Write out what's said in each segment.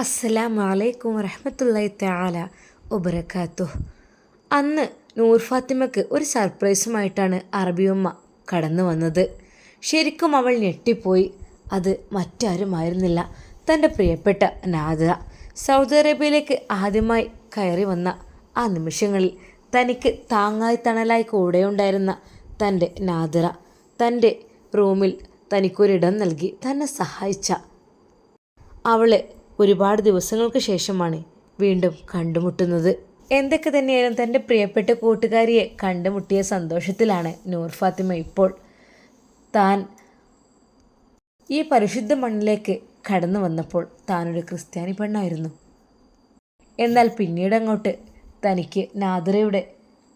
അസ്സലാമു അലൈക്കും വറഹമത്തല്ലായി തആല വബറകാതുഹു അന്ന് നൂർ ഫാത്തിമയ്ക്ക് ഒരു സർപ്രൈസുമായിട്ടാണ് അറബിയമ്മ കടന്നു വന്നത്. ശരിക്കും അവൾ ഞെട്ടിപ്പോയി. അത് മറ്റാരുമായിരുന്നില്ല. തന്റെ പ്രിയപ്പെട്ട നാദിറ സൗദി അറേബ്യയിലേക്ക് ആദ്യമായി കയറി വന്ന ആ നിമിഷങ്ങളിൽ തനിക്ക് താങ്ങായി തണലായി കൂടെയുണ്ടായിരുന്ന തന്റെ നാദറ തന്റെ റൂമിൽ തനിക്കൊരിടം നൽകി തന്നെ സഹായിച്ച അവളെ ഒരുപാട് ദിവസങ്ങൾക്ക് ശേഷമാണ് വീണ്ടും കണ്ടുമുട്ടുന്നത്. എന്തൊക്കെ തന്നെയായാലും തന്റെ പ്രിയപ്പെട്ട കൂട്ടുകാരിയെ കണ്ടുമുട്ടിയ സന്തോഷത്തിലാണ് നൂർ ഫാത്തിമ ഇപ്പോൾ. താൻ ഈ പരിശുദ്ധ മണ്ണിലേക്ക് കടന്നു വന്നപ്പോൾ താനൊരു ക്രിസ്ത്യാനി പെണ്ണായിരുന്നു. എന്നാൽ പിന്നീട് അങ്ങോട്ട് തനിക്ക് നാദറയുടെ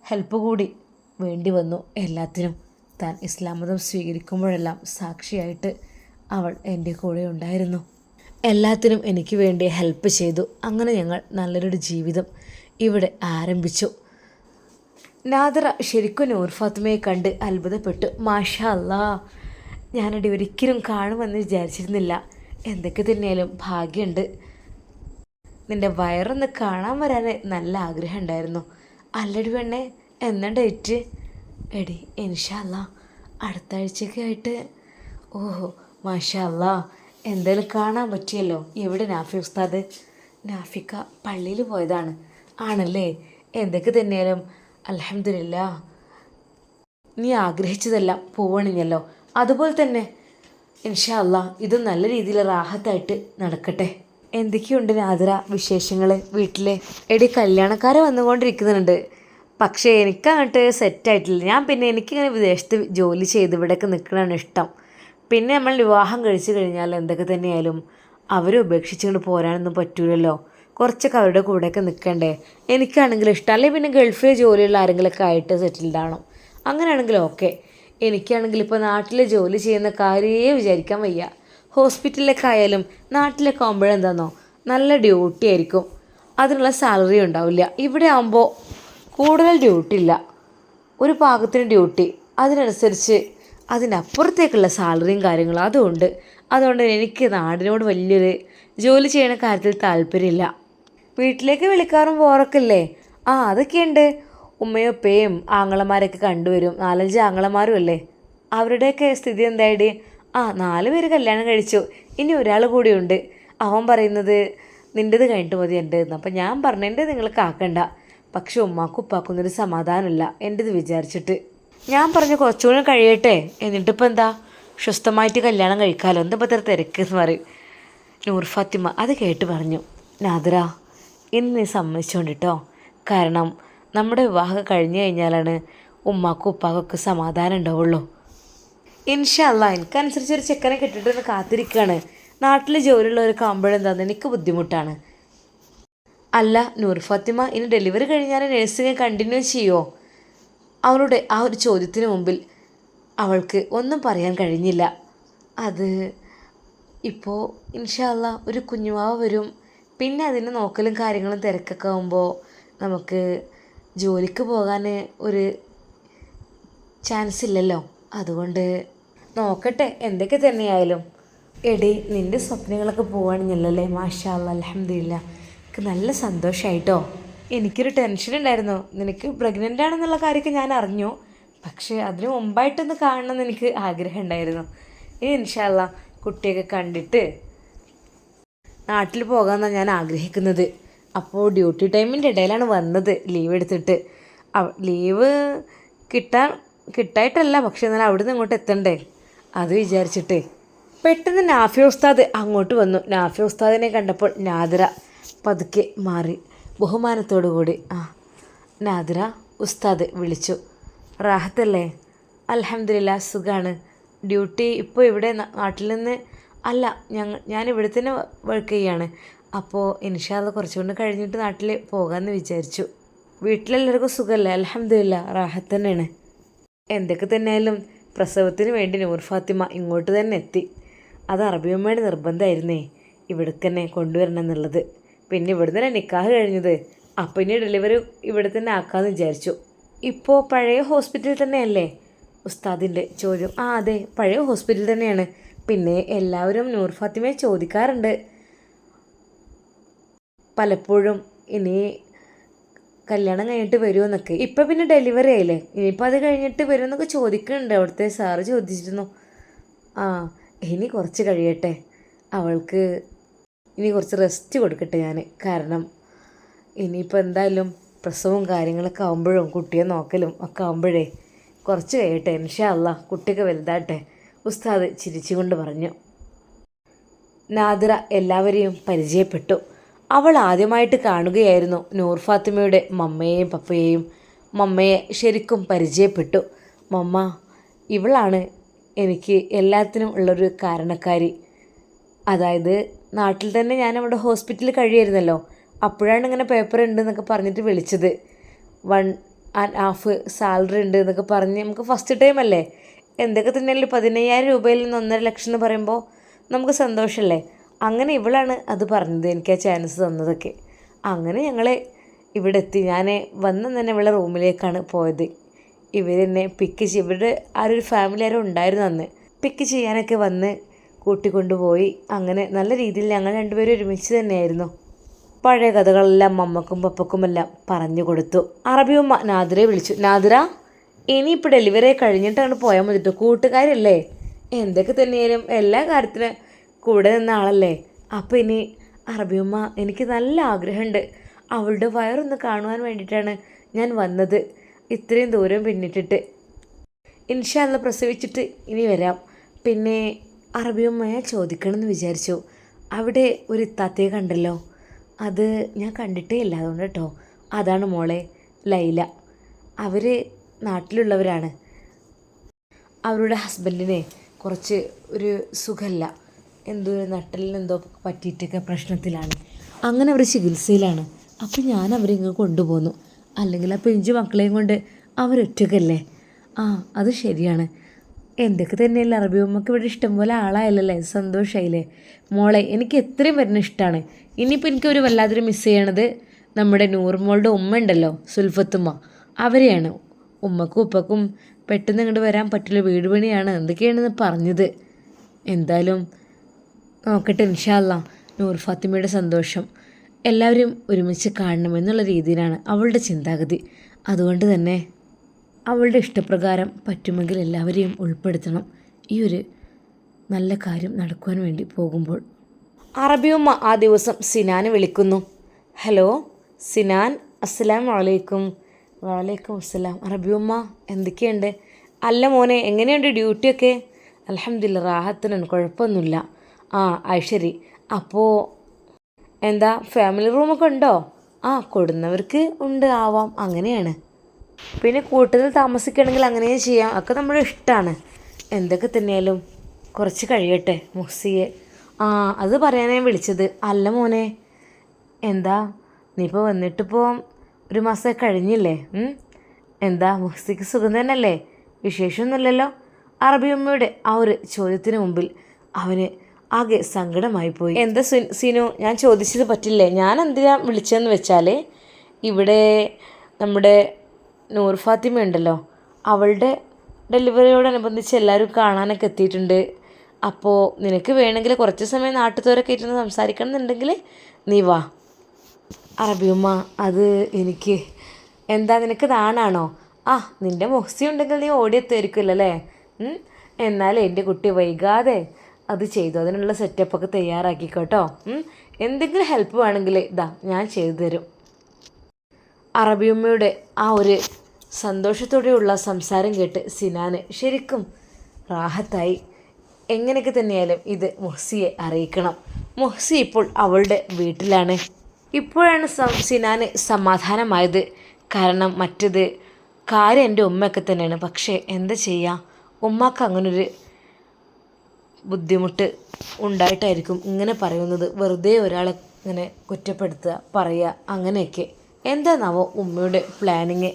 ഹെൽപ്പ് കൂടി വേണ്ടി വന്നു എല്ലാത്തിനും. താൻ ഇസ്ലാം മതം സ്വീകരിക്കുമ്പോഴെല്ലാം സാക്ഷിയായിട്ട് അവൾ എന്റെ കൂടെ ഉണ്ടായിരുന്നു. എല്ലാത്തിനും എനിക്ക് വേണ്ടി ഹെൽപ്പ് ചെയ്തു. അങ്ങനെ ഞങ്ങൾ നല്ലൊരു ജീവിതം ഇവിടെ ആരംഭിച്ചു. നാദറ ശരിക്കും നൂർ ഫാത്തിമയെ കണ്ട് അത്ഭുതപ്പെട്ടു. മാഷാ അല്ലാ ഞാനടി ഒരിക്കലും കാണുമെന്ന് വിചാരിച്ചിരുന്നില്ല. എന്തൊക്കെ തന്നെയാലും ഭാഗ്യമുണ്ട് നിന്റെ വയറൊന്ന് കാണാൻ വരാൻ നല്ല ആഗ്രഹം ഉണ്ടായിരുന്നു. അല്ലടി പെണ്ണെ എന്നാ ഡേറ്റ് എടി ഇൻഷല്ല അടുത്ത ആഴ്ചയൊക്കെ ആയിട്ട്. ഓഹോ മാഷാ അല്ലാ എന്തായാലും കാണാൻ പറ്റിയല്ലോ. എവിടെ നാഫി ഉസ്താദ്? നാഫിക്ക പള്ളിയിൽ പോയതാണ്. ആണല്ലേ? എന്തൊക്കെ തന്നെയാലും. അലഹമില്ല നീ ആഗ്രഹിച്ചതെല്ലാം പോവണിഞ്ഞല്ലോ. അതുപോലെ തന്നെ ഇൻഷാ അല്ല ഇത് നല്ല രീതിയിൽ റാഹത്തായിട്ട് നടക്കട്ടെ. എന്തൊക്കെയുണ്ട് നാദിറ വിശേഷങ്ങൾ വീട്ടിലെ? എടി കല്യാണക്കാരെ വന്നുകൊണ്ടിരിക്കുന്നുണ്ട്. പക്ഷേ എനിക്കങ്ങോട്ട് സെറ്റായിട്ടില്ല ഞാൻ പിന്നെ എനിക്കിങ്ങനെ വിദേശത്ത് ജോലി ചെയ്ത് ഇവിടെയൊക്കെ നിൽക്കണതാണ് ഇഷ്ടം. പിന്നെ നമ്മൾ വിവാഹം കഴിച്ചു കഴിഞ്ഞാൽ എന്തൊക്കെ തന്നെയായാലും അവരെ ഉപേക്ഷിച്ചുകൊണ്ട് പോരാനൊന്നും പറ്റൂലല്ലോ. കുറച്ചൊക്കെ അവരുടെ കൂടെയൊക്കെ നിൽക്കണ്ടേ എനിക്കാണെങ്കിൽ ഇഷ്ടം. അല്ലെങ്കിൽ പിന്നെ ഗൾഫിൽ ജോലിയുള്ള ആരെങ്കിലുമൊക്കെ ആയിട്ട് സെറ്റിൽഡ് ആണോ അങ്ങനെയാണെങ്കിൽ ഓക്കെ എനിക്കാണെങ്കിൽ ഇപ്പോൾ നാട്ടിൽ ജോലി ചെയ്യുന്ന കാര്യമേ വിചാരിക്കാൻ വയ്യ. ഹോസ്പിറ്റലിലൊക്കെ ആയാലും നാട്ടിലൊക്കെ ആകുമ്പോഴെന്താണെന്നോ നല്ല ഡ്യൂട്ടി ആയിരിക്കും. അതിനുള്ള സാലറി ഉണ്ടാവില്ല. ഇവിടെ ആകുമ്പോൾ കൂടുതൽ ഡ്യൂട്ടി ഇല്ല. ഒരു പാകത്തിന് ഡ്യൂട്ടി അതിനനുസരിച്ച് അതിനപ്പുറത്തേക്കുള്ള സാലറിയും കാര്യങ്ങളും അതുകൊണ്ട് അതുകൊണ്ട് എനിക്ക് നാടിനോട് വലിയൊരു ജോലി ചെയ്യുന്ന കാര്യത്തിൽ താല്പര്യമില്ല. വീട്ടിലേക്ക് വിളിക്കാറും പോറൊക്കില്ലേ ആ അതൊക്കെയുണ്ട്. ഉമ്മയും ഉപ്പയും ആങ്ങളമാരൊക്കെ കണ്ടുവരും. നാലഞ്ച് ആങ്ങളമാരും അല്ലേ? അവരുടെയൊക്കെ സ്ഥിതി എന്തായിടി ആ നാല് പേര് കല്യാണം കഴിച്ചു. ഇനി ഒരാൾ കൂടിയുണ്ട്. അവൻ പറയുന്നത് നിന്റെത് കഴിഞ്ഞിട്ട് മതി എന്റെ എന്ന്. അപ്പം ഞാൻ പറഞ്ഞതിന്റെ നിങ്ങൾ കാക്കണ്ട. പക്ഷെ ഉമ്മാക്കും ഉപ്പാക്കൊന്നൊരു സമാധാനമില്ല എന്റെത് വിചാരിച്ചിട്ട്. ഞാൻ പറഞ്ഞു കുറച്ചുകൂടി കഴിയട്ടെ. എന്നിട്ടിപ്പോൾ എന്താ? ശുസ്തമായിട്ട് കല്യാണം കഴിക്കാമല്ലോ എന്താ ഇപ്പം ഇത്ര തിരക്ക്? എന്ന് പറയും. നൂർ ഫാത്തിമ അത് കേട്ട് പറഞ്ഞു. നാദിറ ഇന്ന് നീ സമ്മതിച്ചോണ്ടിട്ടോ കാരണം നമ്മുടെ വിവാഹം കഴിഞ്ഞു കഴിഞ്ഞാലാണ് ഉമ്മാക്കും ഉപ്പാക്കൊക്കെ സമാധാനം ഉണ്ടാവുള്ളൂ. ഇൻഷല്ല എനിക്കനുസരിച്ച് ഒരു ചെക്കനെ കെട്ടിട്ടൊന്ന് കാത്തിരിക്കുകയാണ് നാട്ടിൽ ജോലിയുള്ളവർക്ക് ആകുമ്പോഴെന്താന്ന് എനിക്ക് ബുദ്ധിമുട്ടാണ്. അല്ല നൂർ ഫാത്തിമ ഇനി ഡെലിവറി കഴിഞ്ഞാൽ നഴ്സിംഗ് കണ്ടിന്യൂ ചെയ്യുമോ അവളുടെ ആ ഒരു ചോദ്യത്തിന് മുമ്പിൽ അവൾക്ക് ഒന്നും പറയാൻ കഴിഞ്ഞില്ല. അത് ഇപ്പോൾ ഇൻഷാല്ല ഒരു കുഞ്ഞുവാവ് വരും. പിന്നെ അതിന് നോക്കലും കാര്യങ്ങളും തിരക്കൊക്കെ ആകുമ്പോൾ നമുക്ക് ജോലിക്ക് പോകാൻ ഒരു ചാൻസ് ഇല്ലല്ലോ. അതുകൊണ്ട് നോക്കട്ടെ എന്തൊക്കെ തന്നെയായാലും. എടി നിന്റെ സ്വപ്നങ്ങളൊക്കെ പോവാണെന്നല്ലേ മാഷാ അലഹമില്ല എനിക്ക് നല്ല സന്തോഷമായിട്ടോ എനിക്കൊരു ടെൻഷൻ ഉണ്ടായിരുന്നു. നിനക്ക് പ്രഗ്നന്റ് ആണെന്നുള്ള കാര്യമൊക്കെ ഞാൻ അറിഞ്ഞു. പക്ഷേ അതിന് മുമ്പായിട്ടൊന്ന് കാണണമെന്ന് എനിക്ക് ആഗ്രഹം ഉണ്ടായിരുന്നു. ഇനി ഇൻഷാല്ല കുട്ടിയൊക്കെ കണ്ടിട്ട് നാട്ടിൽ പോകാമെന്നാണ് ഞാൻ ആഗ്രഹിക്കുന്നത്. അപ്പോൾ ഡ്യൂട്ടി ടൈമിന്റെ ഇടയിലാണ് വന്നത് ലീവ് എടുത്തിട്ട്. ലീവ് കിട്ടാൻ കിട്ടായിട്ടല്ല പക്ഷേ എന്നാൽ അവിടെ നിന്ന് ഇങ്ങോട്ട് എത്തണ്ടേ? അത് വിചാരിച്ചിട്ട് പെട്ടെന്ന് നാഫി ഉസ്താദ് അങ്ങോട്ട് വന്നു. നാഫി ഉസ്താദിനെ കണ്ടപ്പോൾ നാദിറ പതുക്കെ മാറി. ബഹുമാനത്തോടു കൂടി ആ നാദിറ ഉസ്താദ് വിളിച്ചു. റാഹത്തല്ലേ? അലഹമില്ല സുഖാണ്. ഡ്യൂട്ടി ഇപ്പോൾ ഇവിടെ നാട്ടിൽ നിന്ന് അല്ല ഞങ്ങൾ ഞാൻ ഇവിടെ തന്നെ വർക്ക് ചെയ്യാണ്. അപ്പോൾ ഇൻഷാല്ല കുറച്ചുകൊണ്ട് കഴിഞ്ഞിട്ട് നാട്ടിൽ പോകാമെന്ന് വിചാരിച്ചു. വീട്ടിലെല്ലാവർക്കും സുഖമല്ലേ? അലഹമില്ല റാഹത്ത് തന്നെയാണ്. എന്തൊക്കെ തന്നെയായാലും പ്രസവത്തിന് വേണ്ടി നൂർ ഫാത്തിമ ഇങ്ങോട്ട് തന്നെ എത്തി. അത് അറബിയമ്മയുടെ നിർബന്ധമായിരുന്നേ. ഇവിടേക്ക് തന്നെ കൊണ്ടുവരണം എന്നുള്ളത്. പിന്നെ ഇവിടെ തന്നെ നിക്കാഹ് കഴിഞ്ഞത്? അപ്പം ഇനി ഡെലിവറി ഇവിടെ തന്നെ ആക്കാമെന്ന് വിചാരിച്ചു. ഇപ്പോൾ പഴയ ഹോസ്പിറ്റലിൽ തന്നെയല്ലേ? ഉസ്താദിന്റെ ചോദ്യം. ആ അതെ പഴയ ഹോസ്പിറ്റലിൽ തന്നെയാണ്. പിന്നെ എല്ലാവരും നൂർ ഫാത്തിമയെ ചോദിക്കാറുണ്ട്. പലപ്പോഴും ഇനി കല്യാണം കഴിഞ്ഞിട്ട് വരുമെന്നൊക്കെ ഇപ്പം പിന്നെ ഡെലിവറി ആയില്ലേ? ഇനിയിപ്പോൾ അത് കഴിഞ്ഞിട്ട് വരുമെന്നൊക്കെ ചോദിക്കുന്നുണ്ട്. അവിടുത്തെ സാറ് ചോദിച്ചിരുന്നു. ആ ഇനി കുറച്ച് കഴിയട്ടെ. അവൾക്ക് ഇനി കുറച്ച് റെസ്റ്റ് കൊടുക്കട്ടെ ഞാൻ കാരണം ഇനിയിപ്പോൾ എന്തായാലും പ്രസവവും കാര്യങ്ങളൊക്കെ ആകുമ്പോഴും കുട്ടിയെ നോക്കലും ഒക്കെ ആകുമ്പോഴേ കുറച്ച് കഴിയട്ടെ. ഇൻഷാ അല്ല കുട്ടിയൊക്കെ വലുതാട്ടെ ഉസ്താദ് ചിരിച്ചുകൊണ്ട് പറഞ്ഞു. നാദിറ എല്ലാവരെയും പരിചയപ്പെട്ടു. അവൾ ആദ്യമായിട്ട് കാണുകയായിരുന്നു നൂർ ഫാത്തിമയുടെ മമ്മയെയും പപ്പയെയും. മമ്മയെ ശരിക്കും പരിചയപ്പെട്ടു. മമ്മ ഇവളാണ് എനിക്ക് എല്ലാത്തിനും ഉള്ളൊരു കാരണക്കാരി. അതായത് നാട്ടിൽ തന്നെ ഞാൻ അവിടെ ഹോസ്പിറ്റലിൽ കഴിയായിരുന്നല്ലോ. അപ്പോഴാണ് ഇങ്ങനെ പേപ്പർ ഉണ്ട് എന്നൊക്കെ പറഞ്ഞിട്ട് വിളിച്ചത്. വൺ ആൻഡ് ഹാഫ് സാലറി ഉണ്ട് എന്നൊക്കെ പറഞ്ഞ് നമുക്ക് ഫസ്റ്റ് ടൈം അല്ലേ? എന്തൊക്കെ തന്നെയല്ലേ പതിനയ്യായിരം രൂപയിൽ നിന്ന് ഒന്നര ലക്ഷം എന്ന് പറയുമ്പോൾ നമുക്ക് സന്തോഷമല്ലേ? അങ്ങനെ ഇവളാണ് അത് പറഞ്ഞത് എനിക്ക് ആ ചാൻസ് തന്നതൊക്കെ. അങ്ങനെ ഞങ്ങൾ ഇവിടെ എത്തി. ഞാൻ വന്ന് തന്നെ ഇവളെ റൂമിലേക്കാണ് പോയത്. ഇവരെന്നെ പിക്ക് ചെയ്ത് ഇവരുടെ ആ ഒരു ഫാമിലി ആരും ഉണ്ടായിരുന്നു അന്ന്. പിക്ക് ചെയ്യാനൊക്കെ വന്ന് കൂട്ടിക്കൊണ്ടുപോയി. അങ്ങനെ നല്ല രീതിയിൽ ഞങ്ങൾ രണ്ടുപേരും ഒരുമിച്ച് തന്നെയായിരുന്നു. പഴയ കഥകളെല്ലാം മമ്മക്കും പപ്പക്കുമെല്ലാം പറഞ്ഞു കൊടുത്തു. അറബിയും നാദിരയെ വിളിച്ചു. നാദിര ഇനിയിപ്പോൾ ഡെലിവറി കഴിഞ്ഞിട്ടാണ് പോയാൽ മതി കേട്ടോ കൂട്ടുകാരല്ലേ? എന്തൊക്കെ തന്നെയാലും എല്ലാ കാര്യത്തിനും കൂടെ നിന്ന ആളല്ലേ? അപ്പോൾ ഇനി അറബിയമ്മ എനിക്ക് നല്ല ആഗ്രഹമുണ്ട്. അവളുടെ വയറൊന്ന് കാണുവാൻ വേണ്ടിയിട്ടാണ് ഞാൻ വന്നത്. ഇത്രയും ദൂരം പിന്നിട്ടിട്ട്. ഇൻഷാല്ല പ്രസവിച്ചിട്ട് ഇനി വരാം. പിന്നെ അറബിയമ്മയെ ചോദിക്കണമെന്ന് വിചാരിച്ചു. അവിടെ ഒരു ഇത്താത്തയെ കണ്ടല്ലോ. അത് ഞാൻ കണ്ടിട്ടേ ഇല്ല അതുകൊണ്ട് കേട്ടോ. അതാണ് മോളെ ലൈല. അവർ നാട്ടിലുള്ളവരാണ്. അവരുടെ ഹസ്ബൻഡിനെ കുറച്ച് ഒരു സുഖമല്ല എന്തോ നട്ടലിന് എന്തോ പറ്റിയിട്ടൊക്കെ പ്രശ്നത്തിലാണ്. അങ്ങനെ അവർ ചികിത്സയിലാണ്. അപ്പോൾ ഞാൻ അവരെ ഇങ്ങ് കൊണ്ടുപോന്നു. അല്ലെങ്കിൽ ആ പിഞ്ചു മക്കളെയും കൊണ്ട് അവരൊറ്റക്കല്ലേ? ആ അത് ശരിയാണ്. എന്തൊക്കെ തന്നെയല്ല അറബി ഉമ്മക്ക് ഇവിടെ ഇഷ്ടംപോലെ ആളായല്ലേ സന്തോഷമായില്ലേ മോളെ എനിക്ക് എത്രയും വരുന്ന ഇഷ്ടമാണ് ഇനിയിപ്പോൾ എനിക്ക് ഒരു വല്ലാതൊരു മിസ് ചെയ്യണത് നമ്മുടെ നൂർമോളുടെ ഉമ്മ ഉണ്ടല്ലോ സുൽഫത്തുമ്മ അവരെയാണ്. ഉമ്മക്കും ഉപ്പക്കും പെട്ടെന്ന് ഇങ്ങോട്ട് വരാൻ പറ്റില്ല വീട് പണിയാണ്. എന്തൊക്കെയാണെന്ന് പറഞ്ഞത്? എന്തായാലും നോക്കട്ടെ ഇൻഷാല്ല നൂർ ഫാത്തിമയുടെ സന്തോഷം എല്ലാവരും ഒരുമിച്ച് കാണണമെന്നുള്ള രീതിയിലാണ് അവളുടെ ചിന്താഗതി. അതുകൊണ്ട് തന്നെ അവളുടെ ഇഷ്ടപ്രകാരം പറ്റുമെങ്കിൽ എല്ലാവരെയും ഉൾപ്പെടുത്തണം. ഈ ഒരു നല്ല കാര്യം നടക്കുവാൻ വേണ്ടി പോകുമ്പോൾ. അറബിയമ്മ ആ ദിവസം സിനാനെ വിളിക്കുന്നു. ഹലോ സിനാൻ അസ്സലാം വലൈക്കും വലൈക്കും അസ്സലാം. അറബിയമ്മ എന്തൊക്കെയുണ്ട്? അല്ല മോനെ എങ്ങനെയുണ്ട് ഡ്യൂട്ടിയൊക്കെ? അലഹമില്ല റാഹത്തിനാണ് കുഴപ്പമൊന്നുമില്ല. ആ അത് ശരി. അപ്പോൾ എന്താ ഫാമിലി റൂമൊക്കെ ഉണ്ടോ? ആ കൊടുന്നവർക്ക് ഉണ്ട് ആവാം. അങ്ങനെയാണ്. പിന്നെ കൂട്ടത്തിൽ താമസിക്കണമെങ്കിൽ അങ്ങനെ ചെയ്യാം. ഒക്കെ നമ്മുടെ ഇഷ്ടമാണ് എന്തൊക്കെ തന്നെയാലും കുറച്ച് കഴിയട്ടെ മുസിയെ ആ അത് പറയാനേ വിളിച്ചത്. അല്ല മോനെ എന്താ നീ ഇപ്പോൾ വന്നിട്ടിപ്പോൾ ഒരു മാസം കഴിഞ്ഞില്ലേ? എന്താ മുസിക്ക് സുഖം തന്നെയല്ലേ? വിശേഷമൊന്നുമില്ലല്ലോ? അറബി ഉമ്മയുടെ ആ ഒരു ചോദ്യത്തിന് മുമ്പിൽ അവന് ആകെ സങ്കടമായി പോയി. എന്താ സിനു ഞാൻ ചോദിച്ചത് പറ്റില്ലേ? ഞാൻ എന്തിനാ വിളിച്ചതെന്ന് വെച്ചാൽ ഇവിടെ നമ്മുടെ നൂർ ഫാത്തിമ ഉണ്ടല്ലോ. അവളുടെ ഡെലിവറിയോടനുബന്ധിച്ച് എല്ലാവരും കാണാനൊക്കെ എത്തിയിട്ടുണ്ട്. അപ്പോൾ നിനക്ക് വേണമെങ്കിൽ കുറച്ച് സമയം നാട്ടുകാരൊക്കെ ഇരുന്ന് സംസാരിക്കണം എന്നുണ്ടെങ്കിൽ നീ വാ. അറബിയമ്മ അത് എനിക്ക് എന്താ നിനക്ക് നാണാണോ ആ നിന്റെ മുഹ്സി ഉണ്ടെങ്കിൽ നീ ഓടിയെത്തുമായിരിക്കുമല്ലോ അല്ലേ എന്നാലേ എന്റെ കുട്ടി വൈകാതെ അത് ചെയ്തു. അതിനുള്ള സെറ്റപ്പൊക്കെ തയ്യാറാക്കിക്കോട്ടോ? എന്തെങ്കിലും ഹെൽപ്പ് വേണമെങ്കിൽ ഇതാ ഞാൻ ചെയ്തു തരും. അറബിയമ്മയുടെ ആ ഒരു സന്തോഷത്തോടെയുള്ള സംസാരം കേട്ട് സിനാന് ശരിക്കും റാഹത്തായി. എങ്ങനെയൊക്കെ തന്നെയാലും ഇത് മുഹ്സിയെ അറിയിക്കണം. മുഹ്സി ഇപ്പോൾ അവളുടെ വീട്ടിലാണ്. ഇപ്പോഴാണ് സിനാന് സമാധാനമായത്. കാരണം മറ്റത് കാര്യം എന്റെ ഉമ്മയൊക്കെ തന്നെയാണ്. പക്ഷേ എന്താ ചെയ്യുക ഉമ്മക്ക് അങ്ങനൊരു ബുദ്ധിമുട്ട് ഉണ്ടായിട്ടായിരിക്കും ഇങ്ങനെ പറയുന്നത്. വെറുതെ ഒരാളെ ഇങ്ങനെ കുറ്റപ്പെടുത്തുക പറയുക അങ്ങനെയൊക്കെ. എന്താണെന്നാവോ ഉമ്മയുടെ പ്ലാനിങ്?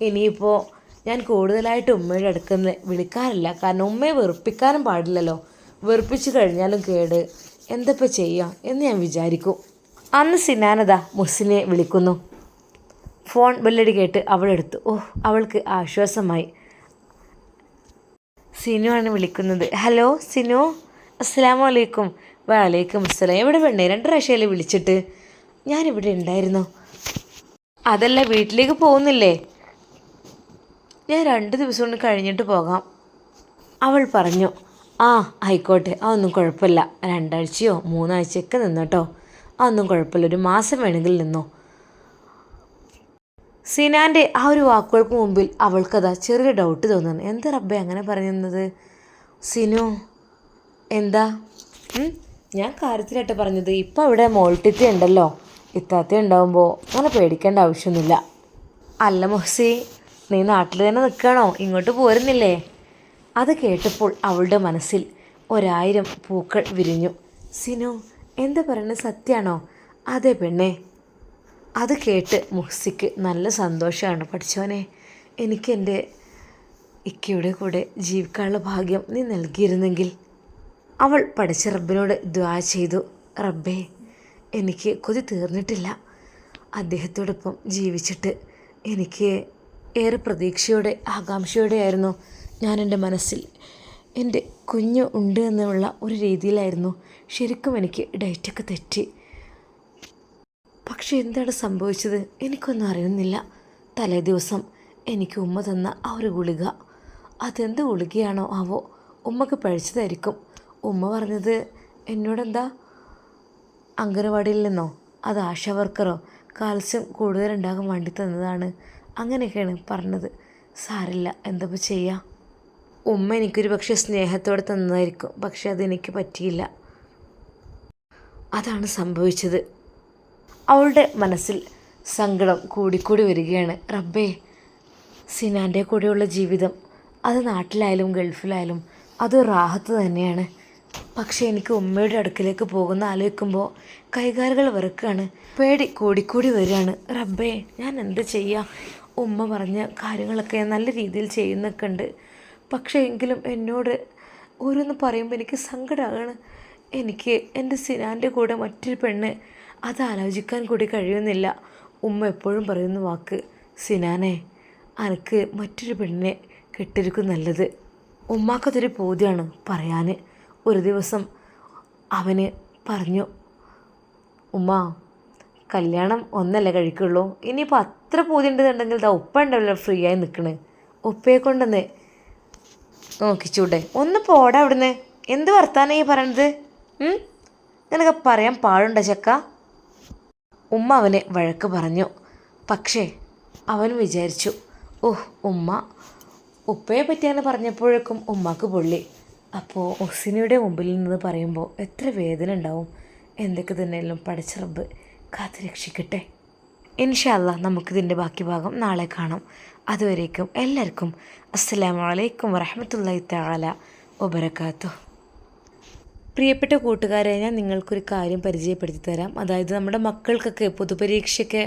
ഇനിയിപ്പോൾ ഞാൻ കൂടുതലായിട്ട് ഉമ്മയുടെ അടുക്കുന്ന വിളിക്കാറില്ല. കാരണം ഉമ്മയെ വെറുപ്പിക്കാനും പാടില്ലല്ലോ. വെറുപ്പിച്ച് കഴിഞ്ഞാലും കേട്. എന്തപ്പോൾ ചെയ്യാം എന്ന് ഞാൻ വിചാരിക്കും. അന്ന് സിനാനത മുസ്സിനെ വിളിക്കുന്നു. ഫോൺ ബെല്ലടി കേട്ട് അവളെടുത്തു ഓ അവൾക്ക് ആശ്വാസമായി. സിനു ആണ് വിളിക്കുന്നത്. ഹലോ സിനു. അസ്സലാമു അലൈക്കും. വലൈക്കും അസ്സലാം. എവിടെ പെണ്ണേ? രണ്ട് പ്രാവശ്യമല്ലേ വിളിച്ചിട്ട്? ഞാനിവിടെ ഉണ്ടായിരുന്നു. അതല്ല വീട്ടിലേക്ക് പോകുന്നില്ലേ? ഞാൻ രണ്ട് ദിവസം കൊണ്ട് കഴിഞ്ഞിട്ട് പോകാം. അവൾ പറഞ്ഞു ആ ആയിക്കോട്ടെ അതൊന്നും കുഴപ്പമില്ല. രണ്ടാഴ്ചയോ മൂന്നാഴ്ചയൊക്കെ നിന്നോട്ടോ അതൊന്നും കുഴപ്പമില്ല ഒരു മാസം വേണമെങ്കിൽ നിന്നോ. സിനാന്റെ ആ ഒരു വാക്കുകൾക്ക് മുമ്പിൽ അവൾക്കതാ ചെറിയ ഡൗട്ട് തോന്നുന്നു. എന്താ റബ്ബെ അങ്ങനെ പറഞ്ഞത് സിനു എന്താ? ഞാൻ കാര്യത്തിലായിട്ട് പറഞ്ഞത് ഇപ്പം അവിടെ മോൾട്ടിത്തി ഉണ്ടല്ലോ. ഇത്താത്തി ഉണ്ടാവുമ്പോൾ അങ്ങനെ പേടിക്കേണ്ട ആവശ്യമൊന്നുമില്ല. അല്ല മൊഹസി നീ നാട്ടിൽ തന്നെ നിൽക്കണോ? ഇങ്ങോട്ട് പോരുന്നില്ലേ? അത് കേട്ടപ്പോൾ അവളുടെ മനസ്സിൽ ഒരായിരം പൂക്കൾ വിരിഞ്ഞു. സിനു എന്താ പറയുന്നത് സത്യാണോ? അതെ പെണ്ണേ. അത് കേട്ട് മുഹ്സിക്ക് നല്ല സന്തോഷമാണ്. പഠിച്ചോനെ എനിക്ക് എന്റെ ഇക്കയുടെ കൂടെ ജീവിക്കാനുള്ള ഭാഗ്യം നീ നൽകിയിരുന്നെങ്കിൽ. അവൾ പഠിച്ച റബ്ബിനോട് ദ്വാ ചെയ്തു. റബ്ബേ എനിക്ക് കൊതി തീർന്നിട്ടില്ല. അദ്ദേഹത്തോടൊപ്പം ജീവിച്ചിട്ട് എനിക്ക് ഏറെ പ്രതീക്ഷയോടെ ആകാംക്ഷയോടെയായിരുന്നു ഞാൻ എന്റെ മനസ്സിൽ. എന്റെ കുഞ്ഞ് ഉണ്ട് എന്നുള്ള ഒരു രീതിയിലായിരുന്നു ശരിക്കും എനിക്ക് ഡയറ്റൊക്കെ തെറ്റി. പക്ഷെ എന്താണ് സംഭവിച്ചത്? എനിക്കൊന്നും അറിയുന്നില്ല. തലേ ദിവസം എനിക്ക് ഉമ്മ തന്ന ആ ഒരു ഗുളിക. അതെന്ത് ഗുളികയാണോ ആവോ? ഉമ്മക്ക് പഴിച്ചതായിരിക്കും. ഉമ്മ പറഞ്ഞത് എന്നോടെന്താ? അംഗനവാടിയിൽ നിന്നോ? അത് ആശാ വർക്കറോ? കാൽസ്യം കൂടുതലുണ്ടാകാൻ വേണ്ടി തന്നതാണ്. അങ്ങനെയൊക്കെയാണ് പറഞ്ഞത്. സാറില്ല എന്താ ഇപ്പോൾ ചെയ്യുക ഉമ്മ എനിക്കൊരു പക്ഷേ സ്നേഹത്തോടെ തന്നതായിരിക്കും പക്ഷെ അതെനിക്ക് പറ്റിയില്ല. അതാണ് സംഭവിച്ചത്. അവളുടെ മനസ്സിൽ സങ്കടം കൂടിക്കൂടി വരികയാണ്. റബ്ബേ സിനാന്റെ കൂടെയുള്ള ജീവിതം അത് നാട്ടിലായാലും ഗൾഫിലായാലും അത് റാഹത്ത് തന്നെയാണ്. പക്ഷേ എനിക്ക് ഉമ്മയുടെ അടുക്കിലേക്ക് പോകുന്ന ആലോചിക്കുമ്പോൾ കൈകാലുകൾ വെറുക്കാണ്. പേടി കൂടിക്കൂടി വരികയാണ്. റബ്ബേ ഞാൻ എന്ത് ചെയ്യാം? ഉമ്മ പറഞ്ഞ കാര്യങ്ങളൊക്കെ നല്ല രീതിയിൽ ചെയ്യുന്നൊക്കെ ഉണ്ട്. പക്ഷേ എങ്കിലും എന്നോട് ഓരോന്ന് പറയുമ്പോൾ എനിക്ക് സങ്കടമാണ് എനിക്ക് എന്റെ സിനാന്റെ കൂടെ മറ്റൊരു പെണ്ണ് അത് ആലോചിക്കാൻ കൂടി കഴിയുന്നില്ല. ഉമ്മ എപ്പോഴും പറയുന്ന വാക്ക് സിനാനെ അനക്ക് മറ്റൊരു പെണ്ണിനെ കെട്ടിരിക്കും നല്ലത്. ഉമ്മാക്കതൊരു ബോധ്യമാണ് പറയാൻ ഒരു ദിവസം അവന് പറഞ്ഞു ഉമ്മ കല്യാണം ഒന്നല്ലേ കഴിക്കുള്ളൂ? ഇനിയിപ്പോൾ അത്ര പൂതിയുണ്ടെന്നുണ്ടെങ്കിൽ ഇതാ ഉപ്പ ഉണ്ടല്ലോ ഫ്രീ ആയി നിൽക്കണേ ഉപ്പയെ കൊണ്ടെന്ന് നോക്കിച്ചൂടെ. ഒന്ന് പോടാ അവിടുന്ന്. എന്ത് വർത്താനം ഈ പറയണത്? നിനക്ക് പറയാൻ പാടുണ്ടോ ചക്ക? ഉമ്മ അവനെ വഴക്ക് പറഞ്ഞു. പക്ഷേ അവൻ വിചാരിച്ചു ഓഹ് ഉമ്മ. ഉപ്പയെ പറ്റിയാണ് പറഞ്ഞപ്പോഴേക്കും ഉമ്മക്ക് പൊള്ളി. അപ്പോൾ ഒസിനിയുടെ മുമ്പിൽ നിന്ന് പറയുമ്പോൾ എത്ര വേദന ഉണ്ടാവും? എന്തൊക്കെ തന്നെയാലും പഠിച്ച റബ്ബ് കാത്തു രക്ഷിക്കട്ടെ. ഇൻഷാല്ല നമുക്കിതിന്റെ ബാക്കി ഭാഗം നാളെ കാണാം. അതുവരേക്കും എല്ലാവർക്കും അസ്സലാമു അലൈക്കും വറഹമത്തല്ലാഹി തആല ഒബരക്കാത്തു പ്രിയപ്പെട്ട കൂട്ടുകാരെ ഞാൻ നിങ്ങൾക്കൊരു കാര്യം പരിചയപ്പെടുത്തി തരാം. അതായത് നമ്മുടെ മക്കൾക്കൊക്കെ പൊതുപരീക്ഷയൊക്കെ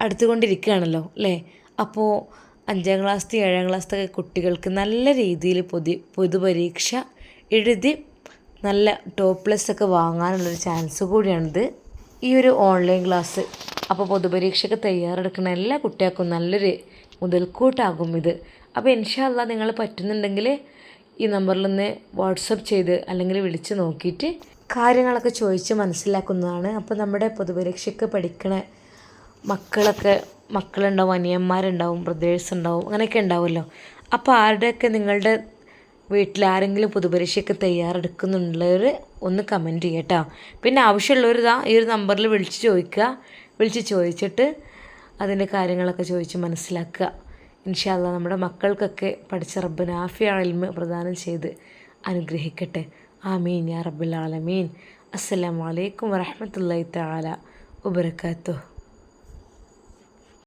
അടുത്തുകൊണ്ടിരിക്കുകയാണല്ലോ അല്ലേ? അപ്പോൾ അഞ്ചാം ക്ലാസ് ഏഴാം ക്ലാസ്സത്തെ കുട്ടികൾക്ക് നല്ല രീതിയിൽ പൊതു പൊതുപരീക്ഷ എഴുതി നല്ല ടോപ്പ് പ്ലസ് ഒക്കെ വാങ്ങാനുള്ളൊരു ചാൻസ് കൂടിയാണിത്. ഈ ഒരു ഓൺലൈൻ ക്ലാസ് അപ്പോൾ പൊതുപരീക്ഷയ്ക്ക് തയ്യാറെടുക്കുന്ന എല്ലാ കുട്ടികൾക്കും നല്ലൊരു മുതൽക്കൂട്ടാകും ഇത്. അപ്പോൾ ഇൻഷാല്ല നിങ്ങൾ പറ്റുന്നുണ്ടെങ്കിൽ ഈ നമ്പറിൽ നിന്ന് വാട്സപ്പ് ചെയ്ത് അല്ലെങ്കിൽ വിളിച്ച് നോക്കിയിട്ട് കാര്യങ്ങളൊക്കെ ചോദിച്ച് മനസ്സിലാക്കുന്നതാണ്. അപ്പോൾ നമ്മുടെ പൊതുപരീക്ഷയ്ക്ക് പഠിക്കണ മക്കളൊക്കെ മക്കളുണ്ടാവും അനിയന്മാരുണ്ടാവും ബ്രദേഴ്സ് ഉണ്ടാവും അങ്ങനെയൊക്കെ ഉണ്ടാവുമല്ലോ. അപ്പോൾ ആരുടെയൊക്കെ നിങ്ങളുടെ വീട്ടിൽ ആരെങ്കിലും പുതുപരീക്ഷയൊക്കെ തയ്യാറെടുക്കുന്നുള്ളവർ ഒന്ന് കമന്റ് ചെയ്യട്ടോ. പിന്നെ ആവശ്യമുള്ളവർ ഇതാ ഈ ഒരു നമ്പറിൽ വിളിച്ച് ചോദിക്കുക. വിളിച്ച് ചോദിച്ചിട്ട് അതിന്റെ കാര്യങ്ങളൊക്കെ ചോദിച്ച് മനസ്സിലാക്കുക. ഇൻഷാല്ല നമ്മുടെ മക്കൾക്കൊക്കെ പഠിച്ച റബ്ബിന് ആഫിയ അൽമ പ്രദാനം ചെയ്ത് അനുഗ്രഹിക്കട്ടെ. ആമീൻ യാ റബ്ബുൽ ആലമീൻ. അസ്സലാമു അലൈക്കും വറഹ്മത്തുള്ളാഹി തആല വബറകാതുഹു